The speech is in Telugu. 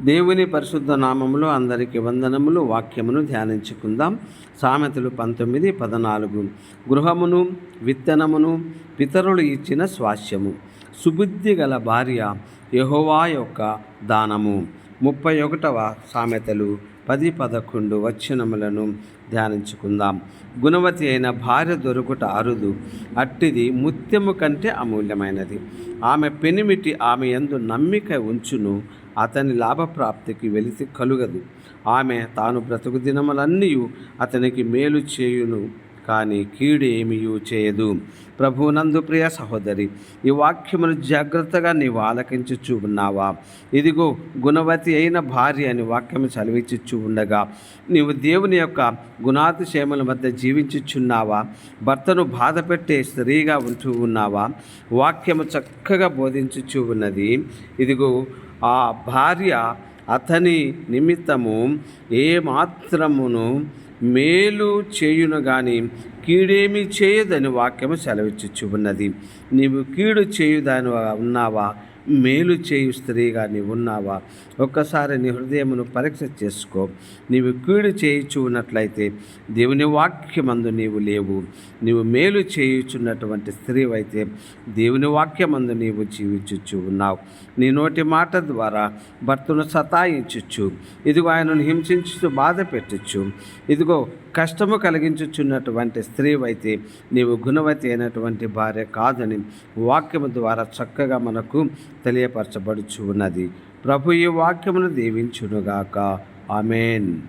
దేవుని పరిశుద్ధ నామములో అందరికి వందనములు వాక్యమును ధ్యానించుకుందాం. సామెతలు పంతొమ్మిది పద్నాలుగు. గృహమును విత్తనమును పితరులు ఇచ్చిన స్వాస్యము. సుబుద్ధి గల భార్య యహోవా యొక్క దానము. ముప్పై ఒకటవ సామెతలు పది పదకొండు వచనములను ధ్యానించుకుందాం. గుణవతి అయిన భార్య దొరుకుట అరుదు అట్టిది ముత్యము కంటే అమూల్యమైనది. ఆమె పెనిమిటి ఆమె ఎందు నమ్మిక ఉంచును అతని లాభప్రాప్తికి వెలితి కలుగదు. ఆమె తాను బ్రతుకు దినములన్నీ అతనికి మేలు చేయును. కానీ కీడు ఏమీయూ చేయదు. ప్రభునందు ప్రియ సహోదరి ఈ వాక్యమును జాగ్రత్తగా నీవు ఆలకించుచు ఉన్నావా? ఇదిగో గుణవతి అయిన భార్య అని వాక్యము చదివించుచు ఉండగా నీవు దేవుని యొక్క గుణాతిశయముల మధ్య జీవించుచున్నావా? భర్తను బాధ పెట్టే స్త్రీగా ఉంటూ ఉన్నావా? వాక్యము చక్కగా బోధించుచు ఉన్నది. ఇదిగో ఆ భార్య అతని నిమిత్తము ఏ మాత్రమును మేలు చేయును గాని కీడేమి చేయదని వాక్యము సెలవిచ్చుచు ఉన్నది నీవు కీడు చేయుదాని ఉన్నావా? మేలు చేయు స్త్రీగా నీవు ఉన్నావా ఒక్కసారి నీ హృదయమును పరీక్ష చేసుకో. నీవు కీడు చేయుచు ఉన్నట్లయితే దేవుని వాక్యమందు నీవు లేవు. నీవు మేలు చేయుచున్నటువంటి స్త్రీ అయితే దేవుని వాక్యమందు నీవు జీవించుచు ఉన్నావు. నీ నోటి మాట ద్వారా భర్తను సతాయించుచు. ఇదిగో ఆయనను హింసించు బాధ పెట్టచ్చు ఇదిగో కష్టము కలిగించుచున్నటువంటి స్త్రీ అయితే నీవు గుణవతి అయినటువంటి భార్య కాదని వాక్యము ద్వారా చక్కగా మనకు తెలియపరచబడుచు ఉన్నది. ప్రభు ఈ వాక్యమును దీవించునుగాక. ఆమెన్.